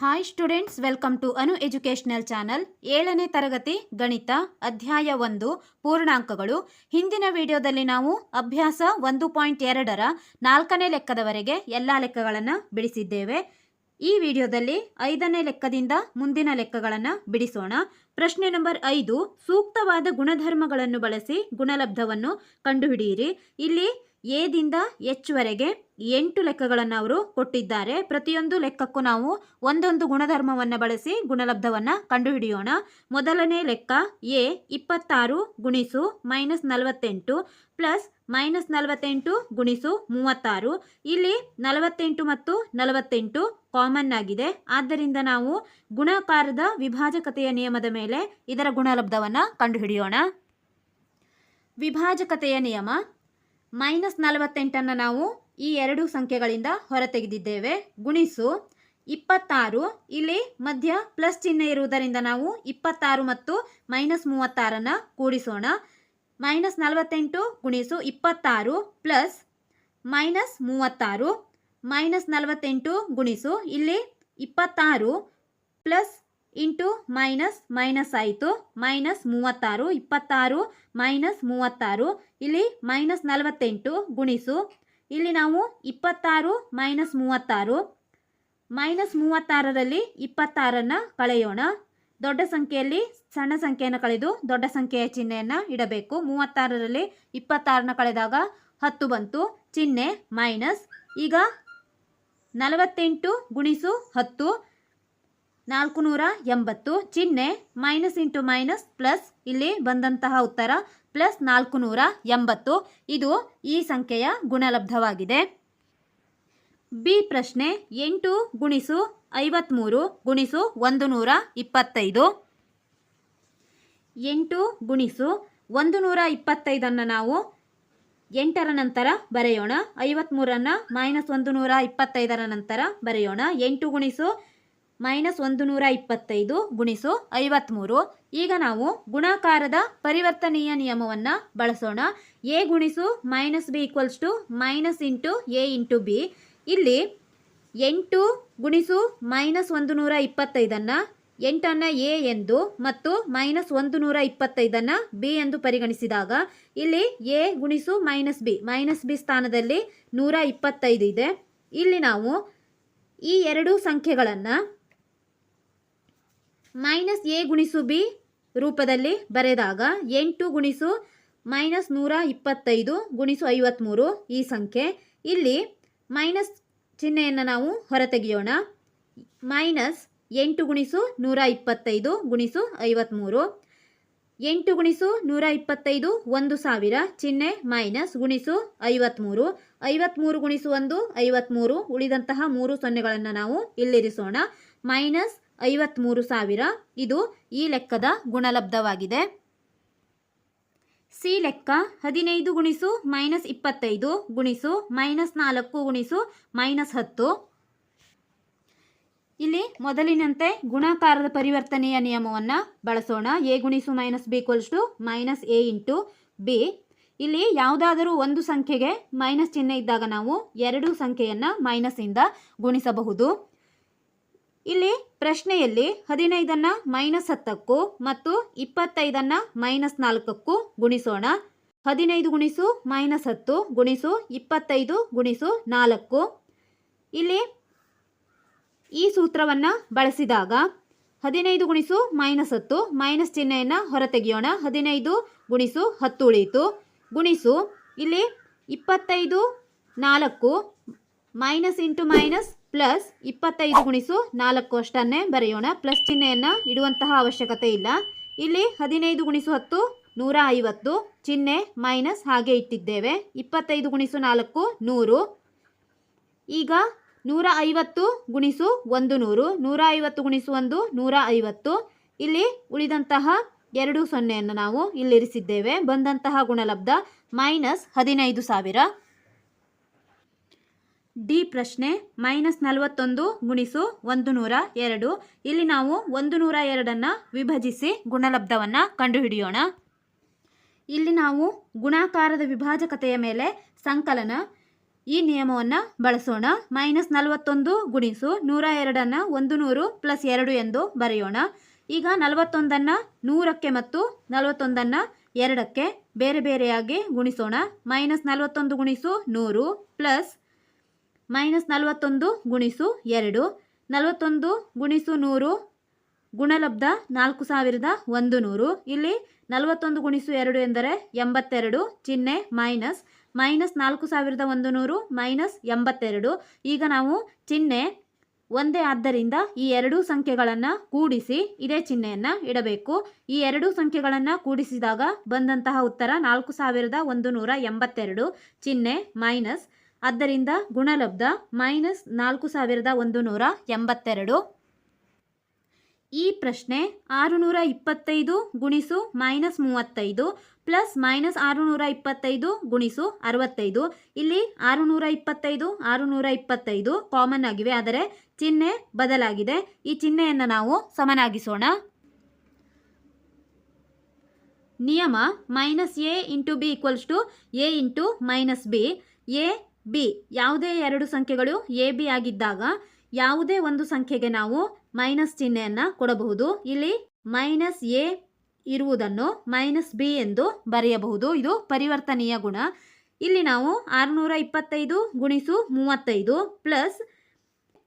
Hi students welcome to Anu educational channel ಏಳನೇ ತರಗತಿ, ಗಣಿತ, ಅಧ್ಯಾಯ ಒಂದು, ಪೂರ್ಣಾಂಕಗಳು. ಹಿಂದಿನ ವಿಡಿಯೋದಲ್ಲಿ ನಾವು ಅಭ್ಯಾಸ ಒಂದು ಪಾಯಿಂಟ್ ಎರಡರ ನಾಲ್ಕನೇ ಲೆಕ್ಕದವರೆಗೆ ಎಲ್ಲ ಲೆಕ್ಕಗಳನ್ನು ಬಿಡಿಸಿದ್ದೇವೆ. ಈ ವಿಡಿಯೋದಲ್ಲಿ ಐದನೇ ಲೆಕ್ಕದಿಂದ ಮುಂದಿನ ಲೆಕ್ಕಗಳನ್ನು ಬಿಡಿಸೋಣ. ಪ್ರಶ್ನೆ ನಂಬರ್ ಐದು, ಸೂಕ್ತವಾದ ಗುಣಧರ್ಮಗಳನ್ನು ಬಳಸಿ ಗುಣಲಬ್ಧವನ್ನು ಕಂಡುಹಿಡಿಯಿರಿ. ಇಲ್ಲಿ ಎದಿಂದ ಎಚ್ ವರೆಗೆ ಎಂಟು ಲೆಕ್ಕಗಳನ್ನು ಅವರು ಕೊಟ್ಟಿದ್ದಾರೆ. ಪ್ರತಿಯೊಂದು ಲೆಕ್ಕಕ್ಕೂ ನಾವು ಒಂದೊಂದು ಗುಣಧರ್ಮವನ್ನು ಬಳಸಿ ಗುಣಲಬ್ಧವನ್ನು ಕಂಡುಹಿಡಿಯೋಣ. ಮೊದಲನೇ ಲೆಕ್ಕ ಎ ಇಪ್ಪತ್ತಾರು ಗುಣಿಸು ಮೈನಸ್ ನಲವತ್ತೆಂಟು ಪ್ಲಸ್ ಮೈನಸ್ ನಲವತ್ತೆಂಟು ಗುಣಿಸು ಮೂವತ್ತಾರು. ಇಲ್ಲಿ ನಲವತ್ತೆಂಟು ಮತ್ತು ನಲವತ್ತೆಂಟು ಕಾಮನ್ ಆಗಿದೆ. ಆದ್ದರಿಂದ ನಾವು ಗುಣಾಕಾರದ ವಿಭಾಜಕತೆಯ ನಿಯಮದ ಮೇಲೆ ಇದರ ಗುಣಲಬ್ಧವನ್ನು ಕಂಡುಹಿಡಿಯೋಣ. ವಿಭಾಜಕತೆಯ ನಿಯಮ ಮೈನಸ್ ನಲವತ್ತೆಂಟನ್ನು ನಾವು ಈ ಎರಡು ಸಂಖ್ಯೆಗಳಿಂದ ಹೊರತೆಗೆದಿದ್ದೇವೆ. ಗುಣಿಸು ಇಪ್ಪತ್ತಾರು. ಇಲ್ಲಿ ಮಧ್ಯ ಪ್ಲಸ್ ಚಿಹ್ನೆ ಇರುವುದರಿಂದ ನಾವು ಇಪ್ಪತ್ತಾರು ಮತ್ತು ಮೈನಸ್ ಮೂವತ್ತಾರನ್ನು ಕೂಡಿಸೋಣ. ಮೈನಸ್ ನಲವತ್ತೆಂಟು ಗುಣಿಸು ಇಪ್ಪತ್ತಾರು ಪ್ಲಸ್ ಮೈನಸ್ ಮೂವತ್ತಾರು. ಮೈನಸ್ ನಲವತ್ತೆಂಟು ಗುಣಿಸು ಇಲ್ಲಿ ಇಪ್ಪತ್ತಾರು ಪ್ಲಸ್ ಇಂಟು ಮೈನಸ್ ಮೈನಸ್ ಆಯಿತು. ಮೈನಸ್ ಮೂವತ್ತಾರು, ಇಪ್ಪತ್ತಾರು, ಮೈನಸ್ ಮೂವತ್ತಾರು. ಇಲ್ಲಿ ಮೈನಸ್ ನಲವತ್ತೆಂಟು ಗುಣಿಸು. ಇಲ್ಲಿ ನಾವು ಇಪ್ಪತ್ತಾರು ಮೈನಸ್ ಮೂವತ್ತಾರು. ಮೈನಸ್ ಮೂವತ್ತಾರರಲ್ಲಿ ಇಪ್ಪತ್ತಾರನ್ನು ಕಳೆಯೋಣ. ದೊಡ್ಡ ಸಂಖ್ಯೆಯಲ್ಲಿ ಸಣ್ಣ ಸಂಖ್ಯೆಯನ್ನು ಕಳೆದು ದೊಡ್ಡ ಸಂಖ್ಯೆಯ ಚಿಹ್ನೆಯನ್ನು ಇಡಬೇಕು. ಮೂವತ್ತಾರರಲ್ಲಿ ಇಪ್ಪತ್ತಾರನ್ನ ಕಳೆದಾಗ ಹತ್ತು ಬಂತು. ಚಿಹ್ನೆ ಮೈನಸ್. ಈಗ ನಲವತ್ತೆಂಟು ಗುಣಿಸು ಹತ್ತು. ನಾಲ್ಕು ನೂರ ಎಂಬತ್ತು ಚಿಹ್ನೆ ಮೈನಸ್ ಇಂಟು ಮೈನಸ್ ಪ್ಲಸ್ ಇಲ್ಲಿ ಬಂದಂತಹ ಉತ್ತರ ಪ್ಲಸ್ ನಾಲ್ಕು ನೂರ ಎಂಬತ್ತು. ಇದು ಈ ಸಂಖ್ಯೆಯ ಗುಣಲಬ್ಧವಾಗಿದೆ. ಬಿ ಪ್ರಶ್ನೆ ಎಂಟು ಗುಣಿಸು ಐವತ್ತ್ಮೂರು ಗುಣಿಸು ಒಂದು ನೂರ ಇಪ್ಪತ್ತೈದು. ಎಂಟು ಗುಣಿಸು ಒಂದು ನೂರ ಇಪ್ಪತ್ತೈದನ್ನು ನಾವು ಎಂಟರ ನಂತರ ಬರೆಯೋಣ. ಐವತ್ಮೂರನ್ನು ಮೈನಸ್ ಒಂದು ನೂರ ಇಪ್ಪತ್ತೈದರ ನಂತರ ಬರೆಯೋಣ. ಎಂಟು ಗುಣಿಸು ಮೈನಸ್ ಒಂದು ನೂರ ಇಪ್ಪತ್ತೈದು ಗುಣಿಸು ಐವತ್ತ್ಮೂರು ಈಗ ನಾವು ಗುಣಾಕಾರದ ಪರಿವರ್ತನೀಯ ನಿಯಮವನ್ನು ಬಳಸೋಣ. ಎ ಗುಣಿಸು minus B equals to minus into A into B. ಇಲ್ಲಿ ಎಂಟು ಗುಣಿಸು ಮೈನಸ್ ಒಂದು ನೂರ ಇಪ್ಪತ್ತೈದನ್ನು ಎಂಟನ್ನು ಎ ಎಂದು ಮತ್ತು ಮೈನಸ್ ಒಂದು ನೂರ ಇಪ್ಪತ್ತೈದನ್ನು ಬಿ ಎಂದು ಪರಿಗಣಿಸಿದಾಗ ಇಲ್ಲಿ ಎ ಗುಣಿಸು ಮೈನಸ್ ಬಿ. ಮೈನಸ್ ಬಿ ಸ್ಥಾನದಲ್ಲಿ ನೂರ ಇಪ್ಪತ್ತೈದು ಇದೆ. ಇಲ್ಲಿ ನಾವು ಈ ಎರಡು ಸಂಖ್ಯೆಗಳನ್ನು ಮೈನಸ್ ಎ ಗುಣಿಸು ಬಿ ರೂಪದಲ್ಲಿ ಬರೆದಾಗ ಎಂಟು ಗುಣಿಸು ಮೈನಸ್ ನೂರ ಇಪ್ಪತ್ತೈದು ಗುಣಿಸು ಐವತ್ತ್ಮೂರು ಈ ಸಂಖ್ಯೆ. ಇಲ್ಲಿ ಮೈನಸ್ ಚಿಹ್ನೆಯನ್ನು ನಾವು ಹೊರತೆಗೆಯೋಣ. ಮೈನಸ್ ಎಂಟು ಗುಣಿಸು ನೂರ ಇಪ್ಪತ್ತೈದು ಗುಣಿಸು ಐವತ್ತ್ಮೂರು ಎಂಟು ಗುಣಿಸು ನೂರ ಇಪ್ಪತ್ತೈದು ಒಂದು ಸಾವಿರ, ಚಿಹ್ನೆ ಮೈನಸ್ ಗುಣಿಸು ಐವತ್ತ್ಮೂರು ಐವತ್ತ್ಮೂರು ಗುಣಿಸು ಒಂದು ಐವತ್ತ್ಮೂರು ಉಳಿದಂತಹ ಮೂರು ಸೊನ್ನೆಗಳನ್ನು ನಾವು ಇಲ್ಲಿರಿಸೋಣ. ಮೈನಸ್ ಐವತ್ತ್ಮೂರು ಸಾವಿರ. ಇದು ಈ ಲೆಕ್ಕದ ಗುಣಲಬ್ಧವಾಗಿದೆ. ಸಿ ಲೆಕ್ಕ ಹದಿನೈದು ಗುಣಿಸು ಮೈನಸ್ ಇಪ್ಪತ್ತೈದು ಗುಣಿಸು ಮೈನಸ್ ನಾಲ್ಕು ಗುಣಿಸು ಮೈನಸ್ ಹತ್ತು. ಇಲ್ಲಿ ಮೊದಲಿನಂತೆ ಗುಣಾಕಾರದ ಪರಿವರ್ತನೆಯ ನಿಯಮವನ್ನು ಬಳಸೋಣ. ಎ ಗುಣಿಸು minus B to minus A into B. ಇಲ್ಲಿ ಯಾವುದಾದರೂ ಒಂದು ಸಂಖ್ಯೆಗೆ ಮೈನಸ್ ಚಿಹ್ನೆ ಇದ್ದಾಗ ನಾವು ಎರಡು ಸಂಖ್ಯೆಯನ್ನು ಮೈನಸ್ಸಿಂದ ಗುಣಿಸಬಹುದು. ಇಲ್ಲಿ ಪ್ರಶ್ನೆಯಲ್ಲಿ ಹದಿನೈದನ್ನು ಮೈನಸ್ ಹತ್ತಕ್ಕೂ ಮತ್ತು ಇಪ್ಪತ್ತೈದನ್ನು ಮೈನಸ್ ನಾಲ್ಕಕ್ಕೂ ಗುಣಿಸೋಣ. ಹದಿನೈದು ಗುಣಿಸು ಮೈನಸ್ ಹತ್ತು ಗುಣಿಸು ಇಪ್ಪತ್ತೈದು ಗುಣಿಸು ನಾಲ್ಕು. ಇಲ್ಲಿ ಈ ಸೂತ್ರವನ್ನು ಬಳಸಿದಾಗ ಹದಿನೈದು ಗುಣಿಸು ಮೈನಸ್ ಹತ್ತು ಮೈನಸ್ ಚಿಹ್ನೆಯನ್ನು ಹೊರತೆಗೆಯೋಣ. ಹದಿನೈದು ಗುಣಿಸು ಹತ್ತು ಉಳಿಯಿತು. ಗುಣಿಸು ಇಲ್ಲಿ ಇಪ್ಪತ್ತೈದು ನಾಲ್ಕು ಮೈನಸ್ ಇಂಟು ಮೈನಸ್ ಪ್ಲಸ್ ಇಪ್ಪತ್ತೈದು ಗುಣಿಸು ನಾಲ್ಕು ಅಷ್ಟನ್ನೇ ಬರೆಯೋಣ. ಪ್ಲಸ್ ಚಿಹ್ನೆಯನ್ನು ಇಡುವಂತಹ ಅವಶ್ಯಕತೆ ಇಲ್ಲ. ಇಲ್ಲಿ ಹದಿನೈದು ಗುಣಿಸು ಹತ್ತು, ನೂರ ಐವತ್ತು. ಚಿಹ್ನೆ ಮೈನಸ್ ಹಾಗೆ ಇಟ್ಟಿದ್ದೇವೆ. ಇಪ್ಪತ್ತೈದು ಗುಣಿಸು ನಾಲ್ಕು, ನೂರು. ಈಗ ನೂರ ಐವತ್ತು ಗುಣಿಸು ಒಂದು, ನೂರು. ನೂರ ಐವತ್ತು ಗುಣಿಸು ಒಂದು, ನೂರ ಐವತ್ತು. ಇಲ್ಲಿ ಉಳಿದಂತಹ ಎರಡು ಸೊನ್ನೆಯನ್ನು ನಾವು ಇಲ್ಲಿರಿಸಿದ್ದೇವೆ. ಬಂದಂತಹ ಗುಣಲಬ್ಧ ಮೈನಸ್ ಹದಿನೈದು ಸಾವಿರ. ಡಿ ಪ್ರಶ್ನೆ ಮೈನಸ್ ನಲವತ್ತೊಂದು ಗುಣಿಸು ಒಂದು ನೂರ ಎರಡು. ಇಲ್ಲಿ ನಾವು ಒಂದು ನೂರ ಎರಡನ್ನು ವಿಭಜಿಸಿ ಗುಣಲಬ್ಧವನ್ನು ಕಂಡುಹಿಡಿಯೋಣ. ಇಲ್ಲಿ ನಾವು ಗುಣಾಕಾರದ ವಿಭಾಜಕತೆಯ ಮೇಲೆ ಸಂಕಲನ ಈ ನಿಯಮವನ್ನು ಬಳಸೋಣ. ಮೈನಸ್ ನಲವತ್ತೊಂದು ಗುಣಿಸು ನೂರ ಎರಡನ್ನು ಒಂದು ನೂರು ಪ್ಲಸ್ ಎರಡು ಎಂದು ಬರೆಯೋಣ. ಈಗ ನಲವತ್ತೊಂದನ್ನು ನೂರಕ್ಕೆ ಮತ್ತು ನಲವತ್ತೊಂದನ್ನು ಎರಡಕ್ಕೆ ಬೇರೆ ಬೇರೆಯಾಗಿ ಗುಣಿಸೋಣ. ಮೈನಸ್ ನಲವತ್ತೊಂದು ಗುಣಿಸು ನೂರು ಪ್ಲಸ್ ಮೈನಸ್ ನಲವತ್ತೊಂದು ಗುಣಿಸು ಎರಡು, ನಲವತ್ತೊಂದು ಗುಣಿಸು ನೂರು, ಗುಣಲಬ್ಧ ನಾಲ್ಕು ಸಾವಿರದ ಒಂದು ನೂರು. ಇಲ್ಲಿ ನಲವತ್ತೊಂದು ಗುಣಿಸು ಎರಡು ಎಂದರೆ ಎಂಬತ್ತೆರಡು, ಚಿಹ್ನೆ ಮೈನಸ್ ಮೈನಸ್ ನಾಲ್ಕು ಸಾವಿರದ ಒಂದು ನೂರು, ಮೈನಸ್ ಎಂಬತ್ತೆರಡು. ಈಗ ನಾವು ಚಿಹ್ನೆ ಒಂದೇ ಆದ್ದರಿಂದ ಈ ಎರಡೂ ಸಂಖ್ಯೆಗಳನ್ನು ಕೂಡಿಸಿ ಇದೇ ಚಿಹ್ನೆಯನ್ನು ಇಡಬೇಕು. ಈ ಎರಡೂ ಸಂಖ್ಯೆಗಳನ್ನು ಕೂಡಿಸಿದಾಗ ಬಂದಂತಹ ಉತ್ತರ ನಾಲ್ಕು ಸಾವಿರದ ಒಂದು ನೂರ ಎಂಬತ್ತೆರಡು, ಚಿಹ್ನೆ ಮೈನಸ್ ಆದ್ದರಿಂದ ಗುಣಲಬ್ಧ ಮೈನಸ್ ನಾಲ್ಕು ಸಾವಿರದ ಒಂದು ನೂರ ಎಂಬತ್ತೆರಡು. ಈ ಪ್ರಶ್ನೆ ಆರುನೂರ ಇಪ್ಪತ್ತೈದು ಗುಣಿಸು ಮೈನಸ್ ಮೂವತ್ತೈದು ಪ್ಲಸ್ ಮೈನಸ್ ಆರುನೂರ ಇಪ್ಪತ್ತೈದು ಗುಣಿಸು ಅರವತ್ತೈದು. ಇಲ್ಲಿ ಆರುನೂರ ಇಪ್ಪತ್ತೈದು ಆರುನೂರ ಇಪ್ಪತ್ತೈದು ಕಾಮನ್ ಆಗಿವೆ ಆದರೆ ಚಿಹ್ನೆ ಬದಲಾಗಿದೆ. ಈ ಚಿಹ್ನೆಯನ್ನು ನಾವು ಸಮನಾಗಿಸೋಣ. ನಿಯಮ minus A into B equals to A into minus B. A B. ಯಾವುದೇ ಎರಡು ಸಂಖ್ಯೆಗಳು ಎ, ಬಿ ಆಗಿದ್ದಾಗ ಯಾವುದೇ ಒಂದು ಸಂಖ್ಯೆಗೆ ನಾವು ಮೈನಸ್ ಚಿಹ್ನೆಯನ್ನು ಕೊಡಬಹುದು. ಇಲ್ಲಿ ಮೈನಸ್ ಎ ಇರುವುದನ್ನು ಮೈನಸ್ ಬಿ ಎಂದು ಬರೆಯಬಹುದು. ಇದು ಪರಿವರ್ತನೀಯ ಗುಣ. ಇಲ್ಲಿ ನಾವು ಆರುನೂರ ಇಪ್ಪತ್ತೈದು ಗುಣಿಸು ಮೂವತ್ತೈದು ಪ್ಲಸ್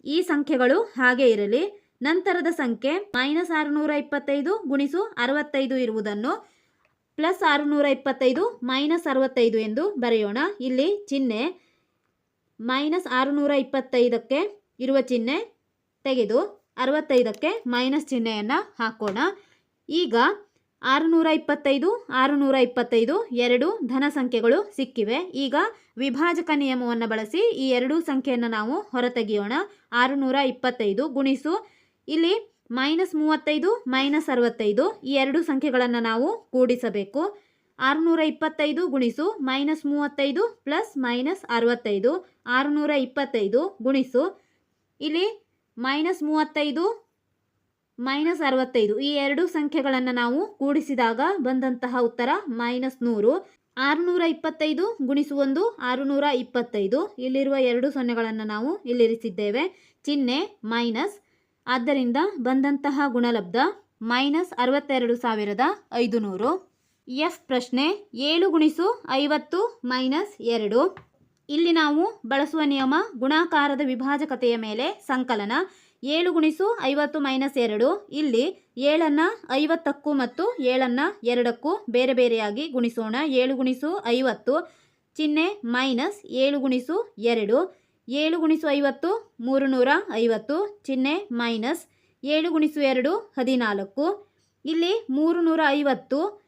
ಈ ಸಂಖ್ಯೆಗಳು ಹಾಗೆ ಇರಲಿ. ನಂತರದ ಸಂಖ್ಯೆ ಮೈನಸ್ ಆರುನೂರ ಇಪ್ಪತ್ತೈದು ಗುಣಿಸು ಅರವತ್ತೈದು ಇರುವುದನ್ನು ಪ್ಲಸ್ ಆರುನೂರ ಇಪ್ಪತ್ತೈದು ಮೈನಸ್ ಅರವತ್ತೈದು ಎಂದು ಬರೆಯೋಣ. ಇಲ್ಲಿ ಚಿಹ್ನೆ ಮೈನಸ್ ಆರುನೂರ ಇಪ್ಪತ್ತೈದಕ್ಕೆ ಇರುವ ಚಿಹ್ನೆ ತೆಗೆದು ಅರವತ್ತೈದಕ್ಕೆ ಮೈನಸ್ ಚಿಹ್ನೆಯನ್ನು ಹಾಕೋಣ. ಈಗ ಆರುನೂರ ಇಪ್ಪತ್ತೈದು ಆರುನೂರ ಇಪ್ಪತ್ತೈದು ಎರಡು ಧನ ಸಂಖ್ಯೆಗಳು ಸಿಕ್ಕಿವೆ. ಈಗ ವಿಭಾಜಕ ನಿಯಮವನ್ನು ಬಳಸಿ ಈ ಎರಡೂ ಸಂಖ್ಯೆಯನ್ನು ನಾವು ಹೊರತೆಗೆಯೋಣ. ಆರುನೂರ ಇಪ್ಪತ್ತೈದು ಗುಣಿಸು. ಇಲ್ಲಿ ಮೈನಸ್ ಮೂವತ್ತೈದು, ಮೈನಸ್ ಅರವತ್ತೈದು ಈ ಎರಡು ಸಂಖ್ಯೆಗಳನ್ನು ನಾವು ಕೂಡಿಸಬೇಕು. ಆರುನೂರ ಇಪ್ಪತ್ತೈದು ಗುಣಿಸು ಮೈನಸ್ ಮೂವತ್ತೈದು ಪ್ಲಸ್ ಮೈನಸ್ ಅರವತ್ತೈದು. ಆರುನೂರ ಇಪ್ಪತ್ತೈದು ಗುಣಿಸು. ಇಲ್ಲಿ ಮೈನಸ್ ಮೂವತ್ತೈದು, ಮೈನಸ್ ಅರವತ್ತೈದು. ಈ ಎರಡು ಸಂಖ್ಯೆಗಳನ್ನು ನಾವು ಕೂಡಿಸಿದಾಗ ಬಂದಂತಹ ಉತ್ತರ ಮೈನಸ್ ನೂರು. ಆರುನೂರ ಇಪ್ಪತ್ತೈದು ಗುಣಿಸು ಒಂದು ಆರುನೂರ ಇಪ್ಪತ್ತೈದು ಇಲ್ಲಿರುವ ಎರಡು ಸೊನ್ನೆಗಳನ್ನು ನಾವು ಇಲ್ಲಿರಿಸಿದ್ದೇವೆ. ಚಿಹ್ನೆ ಮೈನಸ್. ಆದ್ದರಿಂದ ಬಂದಂತಹ ಗುಣಲಬ್ಧ ಮೈನಸ್ ಅರವತ್ತೆರಡು ಸಾವಿರದ ಐದು ನೂರು ಎಫ್ ಪ್ರಶ್ನೆ ಏಳು ಗುಣಿಸು ಐವತ್ತು ಮೈನಸ್ ಎರಡು. ಇಲ್ಲಿ ನಾವು ಬಳಸುವ ನಿಯಮ ಗುಣಾಕಾರದ ವಿಭಾಜಕತೆಯ ಮೇಲೆ ಸಂಕಲನ. ಏಳು ಗುಣಿಸು ಐವತ್ತು ಮೈನಸ್ ಎರಡು. ಇಲ್ಲಿ ಏಳನ್ನು ಐವತ್ತಕ್ಕೂ ಮತ್ತು ಏಳನ್ನು ಎರಡಕ್ಕೂ ಬೇರೆ ಬೇರೆಯಾಗಿ ಗುಣಿಸೋಣ. ಏಳು ಗುಣಿಸು ಐವತ್ತು, ಚಿಹ್ನೆ ಮೈನಸ್ ಏಳು ಗುಣಿಸು ಎರಡು. ಏಳು ಗುಣಿಸು ಐವತ್ತು ಮೂರು ನೂರ ಐವತ್ತು, ಚಿಹ್ನೆ ಮೈನಸ್ ಏಳು ಗುಣಿಸು ಎರಡು, ಹದಿನಾಲ್ಕು. ಇಲ್ಲಿ ಮೂರು ನೂರ ಐವತ್ತು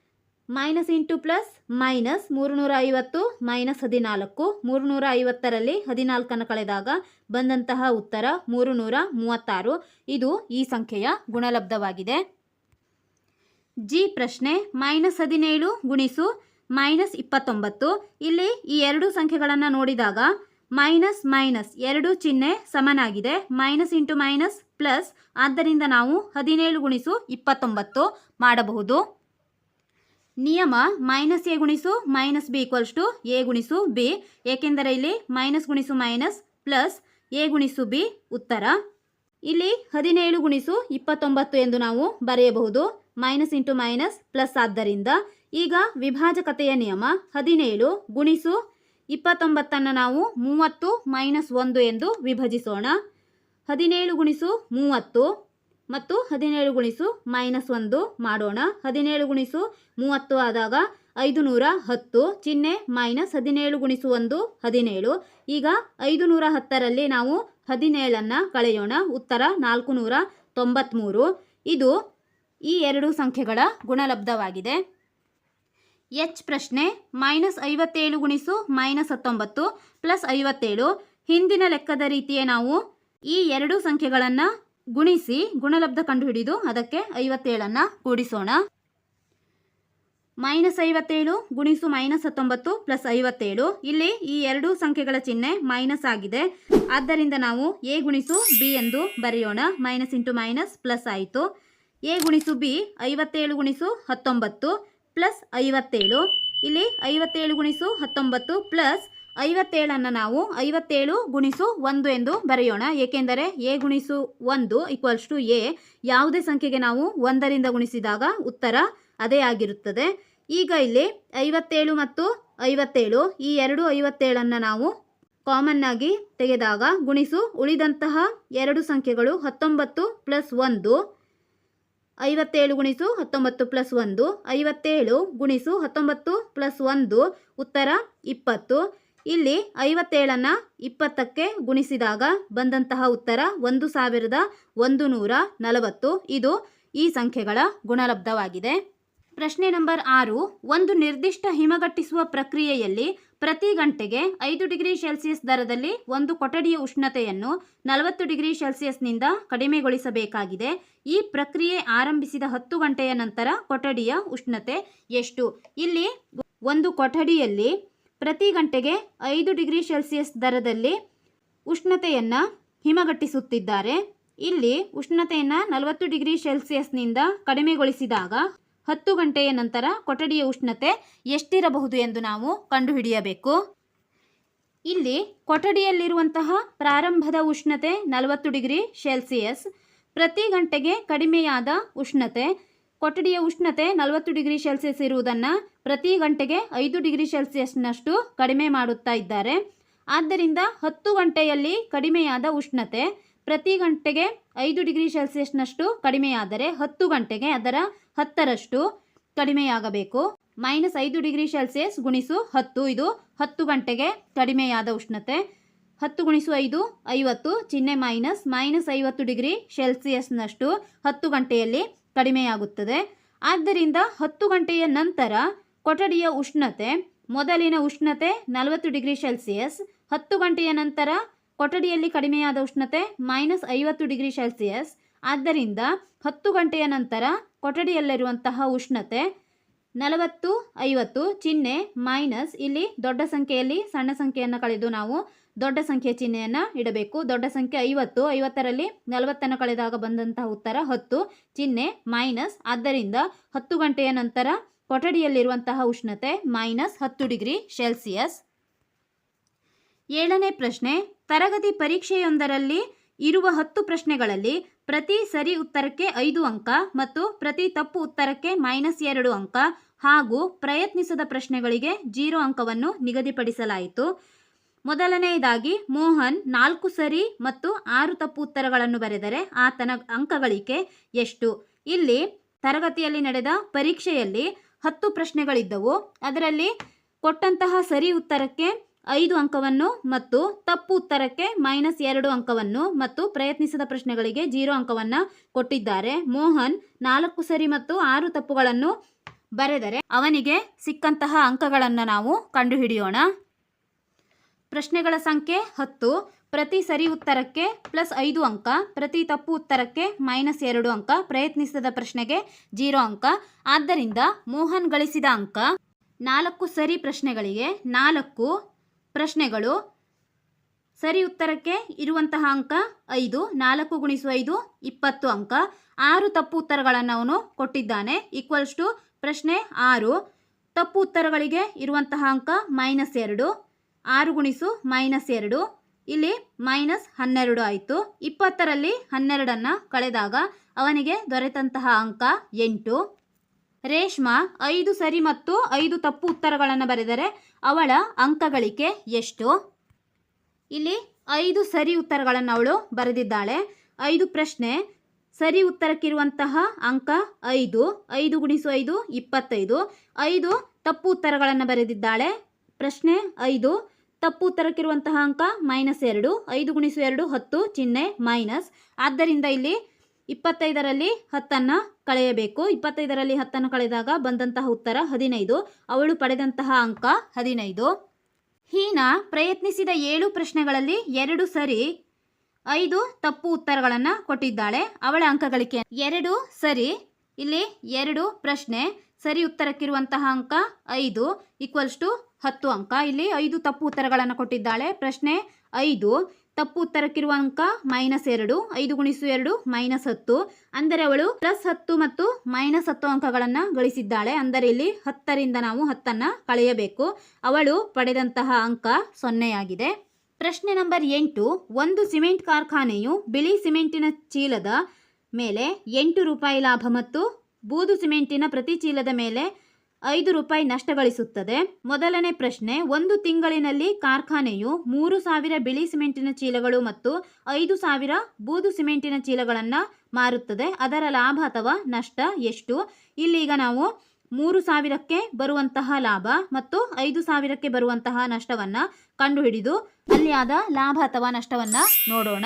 ಮೈನಸ್ ಇಂಟು ಪ್ಲಸ್ ಮೈನಸ್ ಮೂರುನೂರ ಐವತ್ತು ಮೈನಸ್ ಹದಿನಾಲ್ಕು. ಮೂರುನೂರ ಐವತ್ತರಲ್ಲಿ ಹದಿನಾಲ್ಕನ್ನು ಕಳೆದಾಗ ಬಂದಂತಹ ಉತ್ತರ ಮೂರು ನೂರ ಮೂವತ್ತಾರು ಇದು ಈ ಸಂಖ್ಯೆಯ ಗುಣಲಬ್ಧವಾಗಿದೆ. ಜಿ ಪ್ರಶ್ನೆ ಮೈನಸ್ ಹದಿನೇಳು ಗುಣಿಸು ಮೈನಸ್ ಇಪ್ಪತ್ತೊಂಬತ್ತು. ಇಲ್ಲಿ ಈ ಎರಡು ಸಂಖ್ಯೆಗಳನ್ನು ನೋಡಿದಾಗ ಮೈನಸ್ ಮೈನಸ್ ಎರಡು ಚಿಹ್ನೆ ಸಮನಾಗಿದೆ. ಮೈನಸ್ ಇಂಟು ಮೈನಸ್ ಪ್ಲಸ್ ಆದ್ದರಿಂದ ನಾವು ಹದಿನೇಳು ಗುಣಿಸು ಇಪ್ಪತ್ತೊಂಬತ್ತು ಮಾಡಬಹುದು. ನಿಯಮ ಮೈನಸ್ ಎ ಗುಣಿಸು minus B equals to A ಗುಣಿಸು ಬಿ ಏಕೆಂದರೆ ಇಲ್ಲಿ ಮೈನಸ್ ಗುಣಿಸು ಮೈನಸ್ ಪ್ಲಸ್ ಎ ಗುಣಿಸು ಬಿ ಉತ್ತರ. ಇಲ್ಲಿ ಹದಿನೇಳು ಗುಣಿಸು ಇಪ್ಪತ್ತೊಂಬತ್ತು ಎಂದು ನಾವು ಬರೆಯಬಹುದು. ಮೈನಸ್ ಇಂಟು ಮೈನಸ್ ಪ್ಲಸ್ ಆದ್ದರಿಂದ ಈಗ ವಿಭಾಜಕತೆಯ ನಿಯಮ ಹದಿನೇಳು ಗುಣಿಸು ಇಪ್ಪತ್ತೊಂಬತ್ತನ್ನು ನಾವು ಮೂವತ್ತು ಮೈನಸ್ ಒಂದು ಎಂದು ವಿಭಜಿಸೋಣ. ಹದಿನೇಳು ಗುಣಿಸು ಮೂವತ್ತು ಮತ್ತು ಹದಿನೇಳು ಗುಣಿಸು ಮೈನಸ್ ಒಂದು ಮಾಡೋಣ. ಹದಿನೇಳು ಗುಣಿಸು ಮೂವತ್ತು ಆದಾಗ ಐದು ನೂರ ಹತ್ತು, ಚಿಹ್ನೆ ಮೈನಸ್ ಹದಿನೇಳು ಗುಣಿಸು ಒಂದು, ಹದಿನೇಳು. ಈಗ ಐದು ನೂರ ಹತ್ತರಲ್ಲಿ ನಾವು ಹದಿನೇಳನ್ನು ಕಳೆಯೋಣ. ಉತ್ತರ ನಾಲ್ಕು ನೂರ ತೊಂಬತ್ತ್ಮೂರು ಇದು ಈ ಎರಡು ಸಂಖ್ಯೆಗಳ ಗುಣಲಬ್ಧವಾಗಿದೆ. ಎಚ್ ಪ್ರಶ್ನೆ ಮೈನಸ್ ಐವತ್ತೇಳು ಗುಣಿಸು ಮೈನಸ್ ಹತ್ತೊಂಬತ್ತು ಪ್ಲಸ್ ಐವತ್ತೇಳು. ಹಿಂದಿನ ಲೆಕ್ಕದ ರೀತಿಯೇ ನಾವು ಈ ಎರಡು ಸಂಖ್ಯೆಗಳನ್ನು ಗುಣಿಸಿ ಗುಣಲಬ್ಧ ಕಂಡುಹಿಡಿದು ಅದಕ್ಕೆ ಐವತ್ತೇಳನ್ನು ಕೂಡಿಸೋಣ. ಮೈನಸ್ ಐವತ್ತೇಳು ಗುಣಿಸು ಮೈನಸ್ ಹತ್ತೊಂಬತ್ತು ಪ್ಲಸ್ ಐವತ್ತೇಳು. ಇಲ್ಲಿ ಈ ಎರಡು ಸಂಖ್ಯೆಗಳ ಚಿಹ್ನೆ ಮೈನಸ್ ಆಗಿದೆ. ಆದ್ದರಿಂದ ನಾವು ಎ ಗುಣಿಸು ಬಿ ಎಂದು ಬರೆಯೋಣ. ಮೈನಸ್ ಇಂಟು ಮೈನಸ್ ಪ್ಲಸ್ ಆಯಿತು. ಎ ಗುಣಿಸು ಬಿ ಐವತ್ತೇಳು ಗುಣಿಸು ಹತ್ತೊಂಬತ್ತು ಪ್ಲಸ್ ಐವತ್ತೇಳು. ಇಲ್ಲಿ ಐವತ್ತೇಳು ಗುಣಿಸು ಹತ್ತೊಂಬತ್ತು ಪ್ಲಸ್ ಐವತ್ತೇಳನ್ನು ನಾವು ಐವತ್ತೇಳು ಗುಣಿಸು ಒಂದು ಎಂದು ಬರೆಯೋಣ. ಏಕೆಂದರೆ ಎ ಗುಣಿಸು ಒಂದು ಈಕ್ವಲ್ಸ್ ಟು ಎ ಯಾವುದೇ ಸಂಖ್ಯೆಗೆ ನಾವು ಒಂದರಿಂದ ಗುಣಿಸಿದಾಗ ಉತ್ತರ ಅದೇ ಆಗಿರುತ್ತದೆ. ಈಗ ಇಲ್ಲಿ ಐವತ್ತೇಳು ಮತ್ತು ಐವತ್ತೇಳು ಈ ಎರಡು ಐವತ್ತೇಳನ್ನು ನಾವು ಕಾಮನ್ನಾಗಿ ತೆಗೆದಾಗ ಗುಣಿಸು ಉಳಿದಂತಹ ಎರಡು ಸಂಖ್ಯೆಗಳು ಹತ್ತೊಂಬತ್ತು ಪ್ಲಸ್ ಒಂದು ಐವತ್ತೇಳು ಗುಣಿಸು ಹತ್ತೊಂಬತ್ತು ಪ್ಲಸ್ ಒಂದು ಐವತ್ತೇಳು ಗುಣಿಸು ಹತ್ತೊಂಬತ್ತು ಪ್ಲಸ್ ಒಂದು ಉತ್ತರ ಇಪ್ಪತ್ತು. ಇಲ್ಲಿ ಐವತ್ತೇಳನ್ನು ಇಪ್ಪತ್ತಕ್ಕೆ ಗುಣಿಸಿದಾಗ ಬಂದಂತಹ ಉತ್ತರ ಒಂದು ಸಾವಿರದ ಒಂದು ನೂರ ನಲವತ್ತು. ಇದು ಈ ಸಂಖ್ಯೆಗಳ ಗುಣಲಬ್ಧವಾಗಿದೆ. ಪ್ರಶ್ನೆ ನಂಬರ್ ಆರು, ಒಂದು ನಿರ್ದಿಷ್ಟ ಹಿಮಗಟ್ಟಿಸುವ ಪ್ರಕ್ರಿಯೆಯಲ್ಲಿ ಪ್ರತಿ ಗಂಟೆಗೆ ಐದು ಡಿಗ್ರಿ ಸೆಲ್ಸಿಯಸ್ ದರದಲ್ಲಿ ಒಂದು ಕೊಠಡಿಯ ಉಷ್ಣತೆಯನ್ನು ನಲವತ್ತು ಡಿಗ್ರಿ ಸೆಲ್ಸಿಯಸ್ನಿಂದ ಕಡಿಮೆಗೊಳಿಸಬೇಕಾಗಿದೆ. ಈ ಪ್ರಕ್ರಿಯೆ ಆರಂಭಿಸಿದ ಹತ್ತು ಗಂಟೆಯ ನಂತರ ಕೊಠಡಿಯ ಉಷ್ಣತೆ ಎಷ್ಟು? ಇಲ್ಲಿ ಒಂದು ಕೊಠಡಿಯಲ್ಲಿ ಪ್ರತಿ ಗಂಟೆಗೆ ಐದು ಡಿಗ್ರಿ ಸೆಲ್ಸಿಯಸ್ ದರದಲ್ಲಿ ಉಷ್ಣತೆಯನ್ನು ಹಿಮಗಟ್ಟಿಸುತ್ತಿದ್ದಾರೆ. ಇಲ್ಲಿ ಉಷ್ಣತೆಯನ್ನು ನಲವತ್ತು ಡಿಗ್ರಿ ಸೆಲ್ಸಿಯಸ್ನಿಂದ ಕಡಿಮೆಗೊಳಿಸಿದಾಗ ಹತ್ತು ಗಂಟೆಯ ನಂತರ ಕೊಠಡಿಯ ಉಷ್ಣತೆ ಎಷ್ಟಿರಬಹುದು ಎಂದು ನಾವು ಕಂಡುಹಿಡಿಯಬೇಕು. ಇಲ್ಲಿ ಕೊಠಡಿಯಲ್ಲಿರುವಂತಹ ಪ್ರಾರಂಭದ ಉಷ್ಣತೆ ನಲವತ್ತು ಡಿಗ್ರಿ ಸೆಲ್ಸಿಯಸ್, ಪ್ರತಿ ಗಂಟೆಗೆ ಕಡಿಮೆಯಾದ ಉಷ್ಣತೆ ಕೊಠಡಿಯ ಉಷ್ಣತೆ ನಲವತ್ತು ಡಿಗ್ರಿ ಸೆಲ್ಸಿಯಸ್ ಇರುವುದನ್ನು ಪ್ರತಿ ಗಂಟೆಗೆ ಐದು ಡಿಗ್ರಿ ಸೆಲ್ಸಿಯಸ್ನಷ್ಟು ಕಡಿಮೆ ಮಾಡುತ್ತಾ ಇದ್ದಾರೆ. ಆದ್ದರಿಂದ ಹತ್ತು ಗಂಟೆಯಲ್ಲಿ ಕಡಿಮೆಯಾದ ಉಷ್ಣತೆ ಪ್ರತಿ ಗಂಟೆಗೆ ಐದು ಡಿಗ್ರಿ ಸೆಲ್ಸಿಯಸ್ನಷ್ಟು ಕಡಿಮೆಯಾದರೆ ಹತ್ತು ಗಂಟೆಗೆ ಅದರ ಹತ್ತರಷ್ಟು ಕಡಿಮೆಯಾಗಬೇಕು. ಮೈನಸ್ ಐದು ಡಿಗ್ರಿ ಸೆಲ್ಸಿಯಸ್ ಗುಣಿಸು ಹತ್ತು, ಇದು ಹತ್ತು ಗಂಟೆಗೆ ಕಡಿಮೆಯಾದ ಉಷ್ಣತೆ. ಹತ್ತು ಗುಣಿಸು ಐದು, ಐವತ್ತು, ಚಿಹ್ನೆ ಮೈನಸ್ ಮೈನಸ್ ಐವತ್ತು ಡಿಗ್ರಿ ಸೆಲ್ಸಿಯಸ್ನಷ್ಟು ಹತ್ತು ಗಂಟೆಯಲ್ಲಿ ಕಡಿಮೆಯಾಗುತ್ತದೆ. ಆದ್ದರಿಂದ ಹತ್ತು ಗಂಟೆಯ ನಂತರ ಕೊಠಡಿಯ ಉಷ್ಣತೆ, ಮೊದಲಿನ ಉಷ್ಣತೆ ನಲವತ್ತು ಡಿಗ್ರಿ ಸೆಲ್ಸಿಯಸ್, ಹತ್ತು ಗಂಟೆಯ ನಂತರ ಕೊಠಡಿಯಲ್ಲಿ ಕಡಿಮೆಯಾದ ಉಷ್ಣತೆ ಮೈನಸ್ ಐವತ್ತು ಡಿಗ್ರಿ ಸೆಲ್ಸಿಯಸ್. ಆದ್ದರಿಂದ ಹತ್ತು ಗಂಟೆಯ ನಂತರ ಕೊಠಡಿಯಲ್ಲಿರುವಂತಹ ಉಷ್ಣತೆ ನಲವತ್ತು, ಐವತ್ತು ಚಿಹ್ನೆ ಮೈನಸ್ ಇಲ್ಲಿ ದೊಡ್ಡ ಸಂಖ್ಯೆಯಲ್ಲಿ ಸಣ್ಣ ಸಂಖ್ಯೆಯನ್ನು ಕಳೆದು ನಾವು ದೊಡ್ಡ ಸಂಖ್ಯೆ ಚಿಹ್ನೆಯನ್ನು ಇಡಬೇಕು. ದೊಡ್ಡ ಸಂಖ್ಯೆ ಐವತ್ತು, ಐವತ್ತರಲ್ಲಿ ನಲವತ್ತನ್ನು ಕಳೆದಾಗ ಬಂದಂತಹ ಉತ್ತರ ಹತ್ತು, ಚಿಹ್ನೆ ಮೈನಸ್. ಆದ್ದರಿಂದ ಹತ್ತು ಗಂಟೆಯ ನಂತರ ಕೊಠಡಿಯಲ್ಲಿರುವಂತಹ ಉಷ್ಣತೆ ಮೈನಸ್ ಹತ್ತು ಡಿಗ್ರಿ ಸೆಲ್ಸಿಯಸ್. ಏಳನೇ ಪ್ರಶ್ನೆ, ತರಗತಿ ಪರೀಕ್ಷೆಯೊಂದರಲ್ಲಿ ಇರುವ ಹತ್ತು ಪ್ರಶ್ನೆಗಳಲ್ಲಿ ಪ್ರತಿ ಸರಿ ಉತ್ತರಕ್ಕೆ ಐದು ಅಂಕ ಮತ್ತು ಪ್ರತಿ ತಪ್ಪು ಉತ್ತರಕ್ಕೆ ಮೈನಸ್ ಎರಡು ಅಂಕ ಹಾಗೂ ಪ್ರಯತ್ನಿಸದ ಪ್ರಶ್ನೆಗಳಿಗೆ ಜೀರೋ ಅಂಕವನ್ನು ನಿಗದಿಪಡಿಸಲಾಯಿತು. ಮೊದಲನೆಯದಾಗಿ ಮೋಹನ್ ನಾಲ್ಕು ಸರಿ ಮತ್ತು ಆರು ತಪ್ಪು ಉತ್ತರಗಳನ್ನು ಬರೆದರೆ ಆತನ ಅಂಕಗಳಿಕೆ ಎಷ್ಟು? ಇಲ್ಲಿ ತರಗತಿಯಲ್ಲಿ ನಡೆದ ಪರೀಕ್ಷೆಯಲ್ಲಿ ಹತ್ತು ಪ್ರಶ್ನೆಗಳಿದ್ದವು. ಅದರಲ್ಲಿ ಕೊಟ್ಟಂತಹ ಸರಿ ಉತ್ತರಕ್ಕೆ ಐದು ಅಂಕವನ್ನು ಮತ್ತು ತಪ್ಪು ಉತ್ತರಕ್ಕೆ ಮೈನಸ್ ಎರಡು ಅಂಕವನ್ನು ಮತ್ತು ಪ್ರಯತ್ನಿಸಿದ ಪ್ರಶ್ನೆಗಳಿಗೆ ಜೀರೋ ಅಂಕವನ್ನು ಕೊಟ್ಟಿದ್ದಾರೆ. ಮೋಹನ್ ನಾಲ್ಕು ಸರಿ ಮತ್ತು ಆರು ತಪ್ಪುಗಳನ್ನು ಬರೆದರೆ ಅವನಿಗೆ ಸಿಕ್ಕಂತಹ ಅಂಕಗಳನ್ನು ನಾವು ಕಂಡುಹಿಡಿಯೋಣ. ಪ್ರಶ್ನೆಗಳ ಸಂಖ್ಯೆ ಹತ್ತು. ಪ್ರತಿ ಸರಿ ಉತ್ತರಕ್ಕೆ ಪ್ಲಸ್ ಐದು ಅಂಕ, ಪ್ರತಿ ತಪ್ಪು ಉತ್ತರಕ್ಕೆ ಮೈನಸ್ ಎರಡು ಅಂಕ, ಪ್ರಯತ್ನಿಸಿದ ಪ್ರಶ್ನೆಗೆ ಜೀರೋ ಅಂಕ. ಆದ್ದರಿಂದ ಮೋಹನ್ ಗಳಿಸಿದ ಅಂಕ ನಾಲ್ಕು ಸರಿ ಪ್ರಶ್ನೆಗಳಿಗೆ ನಾಲ್ಕು ಪ್ರಶ್ನೆಗಳು. ಸರಿ ಉತ್ತರಕ್ಕೆ ಇರುವಂತಹ ಅಂಕ ಐದು, ನಾಲ್ಕು ಗುಣಿಸು ಐದು, ಇಪ್ಪತ್ತು ಅಂಕ. ಆರು ತಪ್ಪು ಉತ್ತರಗಳನ್ನು ಅವನು ಕೊಟ್ಟಿದ್ದಾನೆ. ಈಕ್ವಲ್ಸ್ ಟು ಪ್ರಶ್ನೆ ಆರು. ತಪ್ಪು ಉತ್ತರಗಳಿಗೆ ಇರುವಂತಹ ಅಂಕ ಮೈನಸ್ ಎರಡು. ಆರು ಗುಣಿಸು ಮೈನಸ್ ಎರಡು. ಇಲ್ಲಿ ಮೈನಸ್ ಹನ್ನೆರಡು ಆಯಿತು. ಇಪ್ಪತ್ತರಲ್ಲಿ ಹನ್ನೆರಡನ್ನು ಕಳೆದಾಗ ಅವನಿಗೆ ದೊರೆತಂತಹ ಅಂಕ ಎಂಟು. ರೇಷ್ಮಾ ಐದು ಸರಿ ಮತ್ತು ಐದು ತಪ್ಪು ಉತ್ತರಗಳನ್ನು ಬರೆದರೆ ಅವಳ ಅಂಕಗಳಿಕೆ ಎಷ್ಟು? ಇಲ್ಲಿ ಐದು ಸರಿ ಉತ್ತರಗಳನ್ನು ಅವಳು ಬರೆದಿದ್ದಾಳೆ. ಐದು ಪ್ರಶ್ನೆ. ಸರಿ ಉತ್ತರಕ್ಕಿರುವಂತಹ ಅಂಕ ಐದು. ಐದು ಗುಣಿಸು ಐದು, ಇಪ್ಪತ್ತೈದು. ಐದು ತಪ್ಪು ಉತ್ತರಗಳನ್ನು ಬರೆದಿದ್ದಾಳೆ. ಪ್ರಶ್ನೆ ಐದು. ತಪ್ಪು ಉತ್ತರಕ್ಕಿರುವಂತಹ ಅಂಕ ಮೈನಸ್ ಎರಡು, ಐದು ಗುಣಿಸು ಎರಡು, ಹತ್ತು, ಚಿಹ್ನೆ ಮೈನಸ್ ಆದ್ದರಿಂದ ಇಲ್ಲಿ ಇಪ್ಪತ್ತೈದರಲ್ಲಿ ಹತ್ತನ್ನು ಕಳೆಯಬೇಕು. ಇಪ್ಪತ್ತೈದರಲ್ಲಿ ಹತ್ತನ್ನು ಕಳೆದಾಗ ಬಂದಂತಹ ಉತ್ತರ ಹದಿನೈದು. ಅವಳು ಪಡೆದಂತಹ ಅಂಕ ಹದಿನೈದು. ಹೀನಾ ಪ್ರಯತ್ನಿಸಿದ ಏಳು ಪ್ರಶ್ನೆಗಳಲ್ಲಿ ಎರಡು ಸರಿ, ಐದು ತಪ್ಪು ಉತ್ತರಗಳನ್ನು ಕೊಟ್ಟಿದ್ದಾಳೆ. ಅವಳ ಅಂಕಗಳಿಕೆ ಎರಡು ಸರಿ, ಇಲ್ಲಿ ಎರಡು ಪ್ರಶ್ನೆ. ಸರಿ ಉತ್ತರಕ್ಕಿರುವಂತಹ ಅಂಕ ಐದು ಈಕ್ವಲ್ಸ್ ಟು ಹತ್ತು ಅಂಕ. ಇಲ್ಲಿ ಐದು ತಪ್ಪು ಉತ್ತರಗಳನ್ನು ಕೊಟ್ಟಿದ್ದಾಳೆ. ಪ್ರಶ್ನೆ ಐದು. ತಪ್ಪು ಉತ್ತರಕ್ಕಿರುವ ಅಂಕ ಮೈನಸ್ ಎರಡು. ಐದು ಗುಣಿಸು ಎರಡು ಮೈನಸ್ ಹತ್ತು. ಅಂದರೆ ಅವಳು ಪ್ಲಸ್ ಹತ್ತು ಮತ್ತು ಮೈನಸ್ ಹತ್ತು ಅಂಕಗಳನ್ನು ಗಳಿಸಿದ್ದಾಳೆ. ಅಂದರೆ ಇಲ್ಲಿ ಹತ್ತರಿಂದ ನಾವು ಹತ್ತನ್ನು ಕಳೆಯಬೇಕು. ಅವಳು ಪಡೆದಂತಹ ಅಂಕ ಸೊನ್ನೆಯಾಗಿದೆ. ಪ್ರಶ್ನೆ ನಂಬರ್ ಎಂಟು. ಒಂದು ಸಿಮೆಂಟ್ ಕಾರ್ಖಾನೆಯು ಬಿಳಿ ಸಿಮೆಂಟಿನ ಚೀಲದ ಮೇಲೆ ಎಂಟು ರೂಪಾಯಿ ಲಾಭ ಮತ್ತು ಬೂದು ಸಿಮೆಂಟಿನ ಪ್ರತಿ ಚೀಲದ ಮೇಲೆ ಐದು ರೂಪಾಯಿ ನಷ್ಟ ಗಳಿಸುತ್ತದೆ ಮೊದಲನೇ ಪ್ರಶ್ನೆ, ಒಂದು ತಿಂಗಳಿನಲ್ಲಿ ಕಾರ್ಖಾನೆಯು ಮೂರು ಸಾವಿರ ಬಿಳಿ ಸಿಮೆಂಟಿನ ಚೀಲಗಳು ಮತ್ತು ಐದು ಸಾವಿರ ಬೂದು ಸಿಮೆಂಟಿನ ಚೀಲಗಳನ್ನು ಮಾರುತ್ತದೆ. ಅದರ ಲಾಭ ಅಥವಾ ನಷ್ಟ ಎಷ್ಟು? ಇಲ್ಲಿಗ ನಾವು ಮೂರು ಸಾವಿರಕ್ಕೆ ಬರುವಂತಹ ಲಾಭ ಮತ್ತು ಐದು ಸಾವಿರಕ್ಕೆ ಬರುವಂತಹ ನಷ್ಟವನ್ನು ಕಂಡುಹಿಡಿದು ಅಲ್ಲಿ ಆದ ಲಾಭ ಅಥವಾ ನಷ್ಟವನ್ನು ನೋಡೋಣ.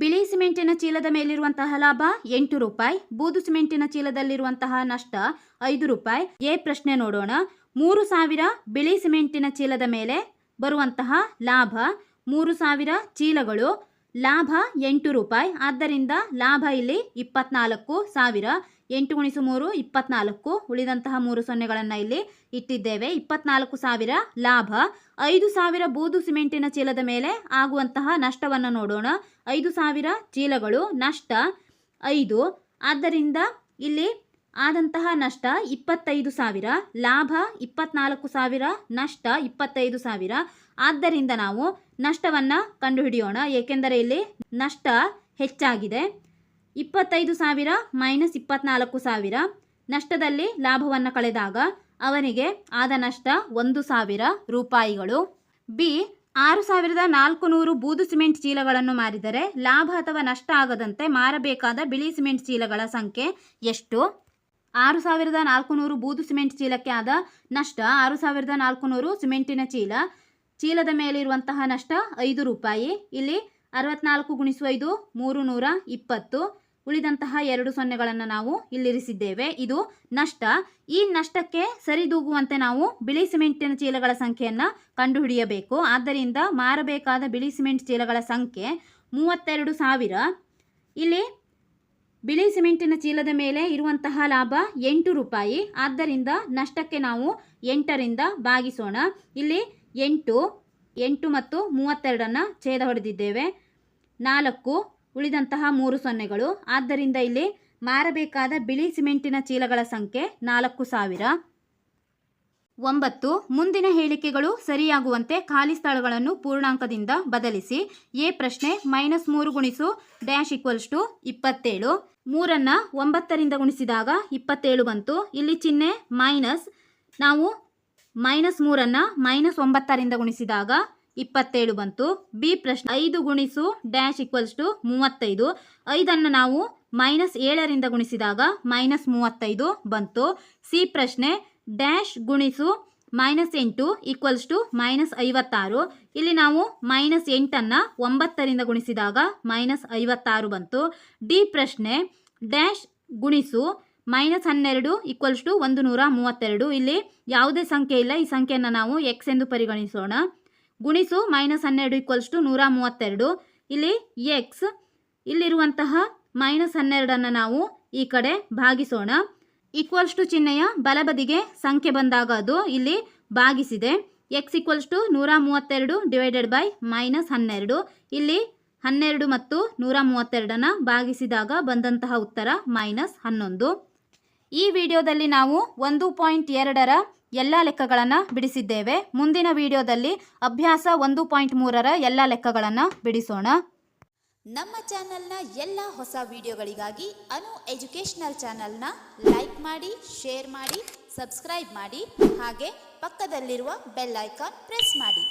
ಬಿಳಿ ಸಿಮೆಂಟಿನ ಚೀಲದ ಮೇಲಿರುವಂತಹ ಲಾಭ ಎಂಟು ರೂಪಾಯಿ, ಬೂದು ಸಿಮೆಂಟಿನ ಚೀಲದಲ್ಲಿರುವಂತಹ ನಷ್ಟ ಐದು ರೂಪಾಯಿ. ಎ ಪ್ರಶ್ನೆ ನೋಡೋಣ. ಮೂರು ಸಾವಿರ ಬಿಳಿ ಸಿಮೆಂಟಿನ ಚೀಲದ ಮೇಲೆ ಬರುವಂತಹ ಲಾಭ ಮೂರು ಸಾವಿರ ಚೀಲಗಳು. ಲಾಭ ಎಂಟು ರೂಪಾಯಿ. ಆದ್ದರಿಂದ ಲಾಭ ಇಲ್ಲಿ ಇಪ್ಪತ್ನಾಲ್ಕು ಸಾವಿರ ಎಂಟು ಗುಣಿಸು ಮೂರು, ಇಪ್ಪತ್ನಾಲ್ಕು. ಉಳಿದಂತಹ ಮೂರು ಸೊನ್ನೆಗಳನ್ನು ಇಲ್ಲಿ ಇಟ್ಟಿದ್ದೇವೆ. ಇಪ್ಪತ್ನಾಲ್ಕು ಸಾವಿರ ಲಾಭ. ಐದು ಸಾವಿರ ಬೂದು ಸಿಮೆಂಟಿನ ಚೀಲದ ಮೇಲೆ ಆಗುವಂತಹ ನಷ್ಟವನ್ನು ನೋಡೋಣ. ಐದು ಸಾವಿರ ಚೀಲಗಳು, ನಷ್ಟ ಐದು. ಆದ್ದರಿಂದ ಇಲ್ಲಿ ಆದಂತಹ ನಷ್ಟ ಇಪ್ಪತ್ತೈದು ಸಾವಿರ, ಲಾಭ ಇಪ್ಪತ್ನಾಲ್ಕು ಸಾವಿರ, ನಷ್ಟ ಇಪ್ಪತ್ತೈದು ಸಾವಿರ. ಆದ್ದರಿಂದ ನಾವು ನಷ್ಟವನ್ನು ಕಂಡುಹಿಡಿಯೋಣ. ಏಕೆಂದರೆ ಇಲ್ಲಿ ನಷ್ಟ ಹೆಚ್ಚಾಗಿದೆ. ಇಪ್ಪತ್ತೈದು ಸಾವಿರ ಮೈನಸ್ ಇಪ್ಪತ್ನಾಲ್ಕು ಸಾವಿರ. ನಷ್ಟದಲ್ಲಿ ಲಾಭವನ್ನು ಕಳೆದಾಗ ಅವನಿಗೆ ಆದ ನಷ್ಟ ಒಂದು ಸಾವಿರ ರೂಪಾಯಿಗಳು. ಬಿ ಆರು ಸಾವಿರದ ನಾಲ್ಕು ನೂರು ಬೂದು ಸಿಮೆಂಟ್ ಚೀಲಗಳನ್ನು ಮಾರಿದರೆ ಲಾಭ ಅಥವಾ ನಷ್ಟ ಆಗದಂತೆ ಮಾರಬೇಕಾದ ಬಿಳಿ ಸಿಮೆಂಟ್ ಚೀಲಗಳ ಸಂಖ್ಯೆ ಎಷ್ಟು? ಆರು ಸಾವಿರದ ನಾಲ್ಕು ನೂರು ಬೂದು ಸಿಮೆಂಟ್ ಚೀಲಕ್ಕೆ ಆದ ನಷ್ಟ ಆರು ಸಾವಿರದ ನಾಲ್ಕು ನೂರು ಸಿಮೆಂಟಿನ ಚೀಲ. ಚೀಲದ ಮೇಲಿರುವಂತಹ ನಷ್ಟ ಐದು ರೂಪಾಯಿ. ಇಲ್ಲಿ ಅರವತ್ನಾಲ್ಕು ಗುಣಿಸು ಐದು, ಮೂರು ನೂರ ಇಪ್ಪತ್ತು. ಉಳಿದಂತಹ ಎರಡು ಸೊನ್ನೆಗಳನ್ನು ನಾವು ಇಲ್ಲಿರಿಸಿದ್ದೇವೆ. ಇದು ನಷ್ಟ. ಈ ನಷ್ಟಕ್ಕೆ ಸರಿದೂಗುವಂತೆ ನಾವು ಬಿಳಿ ಸಿಮೆಂಟಿನ ಚೀಲಗಳ ಸಂಖ್ಯೆಯನ್ನು ಕಂಡುಹಿಡಿಯಬೇಕು. ಆದ್ದರಿಂದ ಮಾರಬೇಕಾದ ಬಿಳಿ ಸಿಮೆಂಟ್ ಚೀಲಗಳ ಸಂಖ್ಯೆ ಮೂವತ್ತೆರಡು ಸಾವಿರ. ಇಲ್ಲಿ ಬಿಳಿ ಸಿಮೆಂಟಿನ ಚೀಲದ ಮೇಲೆ ಇರುವಂತಹ ಲಾಭ ಎಂಟು ರೂಪಾಯಿ. ಆದ್ದರಿಂದ ನಷ್ಟಕ್ಕೆ ನಾವು ಎಂಟರಿಂದ ಭಾಗಿಸೋಣ. ಇಲ್ಲಿ ಎಂಟು ಎಂಟು ಮತ್ತು ಮೂವತ್ತೆರಡನ್ನು ಛೇದ ಹೊಡೆದಿದ್ದೇವೆ. ನಾಲ್ಕು ಉಳಿದಂತಹ ಮೂರು ಸೊನ್ನೆಗಳು. ಆದ್ದರಿಂದ ಇಲ್ಲಿ ಮಾರಬೇಕಾದ ಬಿಳಿ ಸಿಮೆಂಟಿನ ಚೀಲಗಳ ಸಂಖ್ಯೆ ನಾಲ್ಕು ಸಾವಿರ. ಒಂಬತ್ತು, ಮುಂದಿನ ಹೇಳಿಕೆಗಳು ಸರಿಯಾಗುವಂತೆ ಖಾಲಿ ಸ್ಥಳಗಳನ್ನು ಪೂರ್ಣಾಂಕದಿಂದ ಬದಲಿಸಿ. ಎ ಪ್ರಶ್ನೆ ಮೈನಸ್ ಮೂರು ಗುಣಿಸು ಡ್ಯಾಶ್ ಈಕ್ವಲ್ಸ್ ಟು ಇಪ್ಪತ್ತೇಳು. ಮೂರನ್ನು ಒಂಬತ್ತರಿಂದ ಗುಣಿಸಿದಾಗ ಇಪ್ಪತ್ತೇಳು ಬಂತು. ಇಲ್ಲಿ ಚಿಹ್ನೆ ಮೈನಸ್. ನಾವು ಮೈನಸ್ ಮೂರನ್ನು ಮೈನಸ್ ಒಂಬತ್ತರಿಂದ ಗುಣಿಸಿದಾಗ ಇಪ್ಪತ್ತೇಳು ಬಂತು. ಬಿ ಪ್ರಶ್ನೆ ಐದು ಗುಣಿಸು ಡ್ಯಾಶ್ ಈಕ್ವಲ್ಸ್ ಟು ಮೂವತ್ತೈದು. ಐದನ್ನು ನಾವು ಮೈನಸ್ ಏಳರಿಂದ ಗುಣಿಸಿದಾಗ ಮೈನಸ್ ಮೂವತ್ತೈದು ಬಂತು. ಸಿ ಪ್ರಶ್ನೆ ಡ್ಯಾಶ್ ಗುಣಿಸು ಮೈನಸ್ ಎಂಟು ಈಕ್ವಲ್ಸ್ ಟು ಮೈನಸ್ ಐವತ್ತಾರು. ಇಲ್ಲಿ ನಾವು ಮೈನಸ್ ಎಂಟನ್ನು ಒಂಬತ್ತರಿಂದ ಗುಣಿಸಿದಾಗ ಮೈನಸ್ ಐವತ್ತಾರು ಬಂತು. ಡಿ ಪ್ರಶ್ನೆ ಡ್ಯಾಶ್ ಗುಣಿಸು ಮೈನಸ್ ಹನ್ನೆರಡು ಈಕ್ವಲ್ಸ್ ಟು ಒಂದು ನೂರ ಮೂವತ್ತೆರಡು. ಇಲ್ಲಿ ಯಾವುದೇ ಸಂಖ್ಯೆ ಇಲ್ಲ. ಈ ಸಂಖ್ಯೆಯನ್ನು ನಾವು ಎಕ್ಸ್ ಎಂದು ಪರಿಗಣಿಸೋಣ. ಗುಣಿಸು ಮೈನಸ್ ಹನ್ನೆರಡು ಈಕ್ವಲ್ಸ್ ಟು ನೂರ ಮೂವತ್ತೆರಡು. ಇಲ್ಲಿ ಎಕ್ಸ್ ಇಲ್ಲಿರುವಂತಹ ಮೈನಸ್ ಹನ್ನೆರಡನ್ನು ನಾವು ಈ ಕಡೆ ಭಾಗಿಸೋಣ. ಈಕ್ವಲ್ಸ್ ಟು ಚಿಹ್ನೆಯ ಬಲಬದಿಗೆ ಸಂಖ್ಯೆ ಬಂದಾಗ ಅದು ಇಲ್ಲಿ ಭಾಗಿಸಿದೆ. ಎಕ್ಸ್ ಈಕ್ವಲ್ಸ್ ಟು ನೂರ ಮೂವತ್ತೆರಡು ಡಿವೈಡೆಡ್ ಬೈ ಮೈನಸ್ ಹನ್ನೆರಡು. ಇಲ್ಲಿ ಹನ್ನೆರಡು ಮತ್ತು ನೂರ ಮೂವತ್ತೆರಡನ್ನು ಭಾಗಿಸಿದಾಗ ಬಂದಂತಹ ಉತ್ತರ ಮೈನಸ್ ಹನ್ನೊಂದು. ಈ ವಿಡಿಯೋದಲ್ಲಿ ನಾವು ಒಂದು ಪಾಯಿಂಟ್ ಎರಡರ ಎಲ್ಲ ಲೆಕ್ಕಗಳನ್ನು ಬಿಡಿಸಿದ್ದೇವೆ. ಮುಂದಿನ ವಿಡಿಯೋದಲ್ಲಿ ಅಭ್ಯಾಸ ಒಂದು ಪಾಯಿಂಟ್ ಮೂರರ ಎಲ್ಲ ಲೆಕ್ಕಗಳನ್ನು ಬಿಡಿಸೋಣ. ನಮ್ಮ ಚಾನಲ್ನ ಎಲ್ಲ ಹೊಸ ವಿಡಿಯೋಗಳಿಗಾಗಿ ಅನು ಎಜುಕೇಷನಲ್ ಚಾನಲ್ನ ಲೈಕ್ ಮಾಡಿ, ಶೇರ್ ಮಾಡಿ, ಸಬ್ಸ್ಕ್ರೈಬ್ ಮಾಡಿ, ಹಾಗೆ ಪಕ್ಕದಲ್ಲಿರುವ ಬೆಲ್ ಐಕಾನ್ ಪ್ರೆಸ್ ಮಾಡಿ.